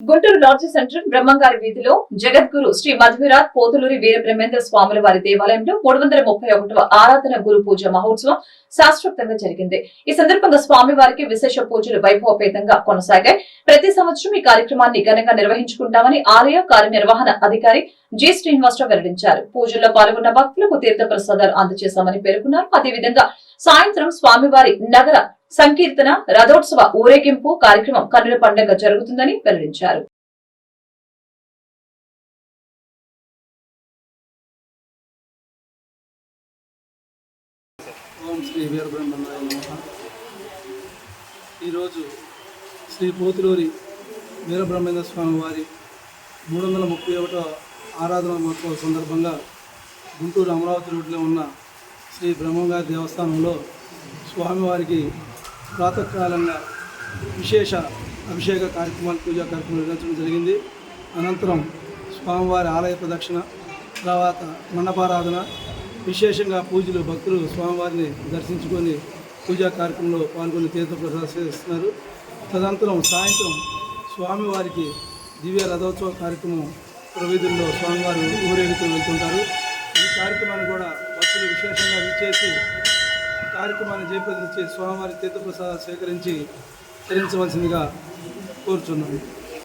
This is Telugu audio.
గుంటూరు లాడ్జ్ సెంటర్ బ్రహ్మంగారి వీధిలో జగద్గురు శ్రీ మధువిరాట్ పోతులూరి వీర బ్రహ్మేంద్ర స్వాముల వారి దేవాలయంలో మూడు వందల ముప్పై ఒకటవ ఆరాధన గురు పూజ మహోత్సవం శాస్త్రోక్తంగా జరిగింది. ఈ సందర్భంగా స్వామి వారికి విశేష పూజలు వైభవపేతంగా కొనసాగాయి. ప్రతి సంవత్సరం ఈ కార్యక్రమాన్ని ఘనంగా నిర్వహించుకుంటామని ఆలయ కార్యనిర్వహణ అధికారి జి. శ్రీనివాసరావు వెల్లడించారు. పూజల్లో పాల్గొన్న భక్తులకు తీర్థ ప్రసాదాలు అందజేశామని పేర్కొన్నారు. అదేవిధంగా సాయంత్రం స్వామివారి నగర సంకీర్తన రథోత్సవ ఊరేగింపు కార్యక్రమం కన్నుల పండుగ జరుగుతుందని వెల్లడించారు. ఓం శ్రీ వీరబ్రహ్మణాయ నమః. ఈరోజు శ్రీ పోతులూరి వీరబ్రహ్మేంద్ర స్వామి వారి మూడు వందల ముప్పై ఒకటో ఆరాధన మహోత్సవ సందర్భంగా గుంటూరు అమరావతి రోడ్లో ఉన్న శ్రీ బ్రహ్మంగారి దేవస్థానంలో స్వామివారికి ప్రాతకాలంగా విశేష అభిషేక కార్యక్రమాలు పూజా కార్యక్రమాలు నిర్వహించడం జరిగింది. అనంతరం స్వామివారి ఆలయ ప్రదక్షిణ తర్వాత మండపారాధన విశేషంగా పూజలు భక్తులు స్వామివారిని దర్శించుకొని పూజా కార్యక్రమంలో పాల్గొని తీర్థ చేస్తున్నారు తదనంతరం సాయంత్రం స్వామివారికి దివ్య రథోత్సవ కార్యక్రమం ప్రవీధుల్లో స్వామివారు ఊరేగుతూ వెళ్తుంటారు. ఈ కార్యక్రమాన్ని కూడా భక్తులు విశేషంగా విచ్చేసి కార్యక్రమాన్ని జయప్రదం స్వామివారి తీర్థప్రసాదాలు స్వీకరించి తరించవలసిందిగా కోరుచున్నాను.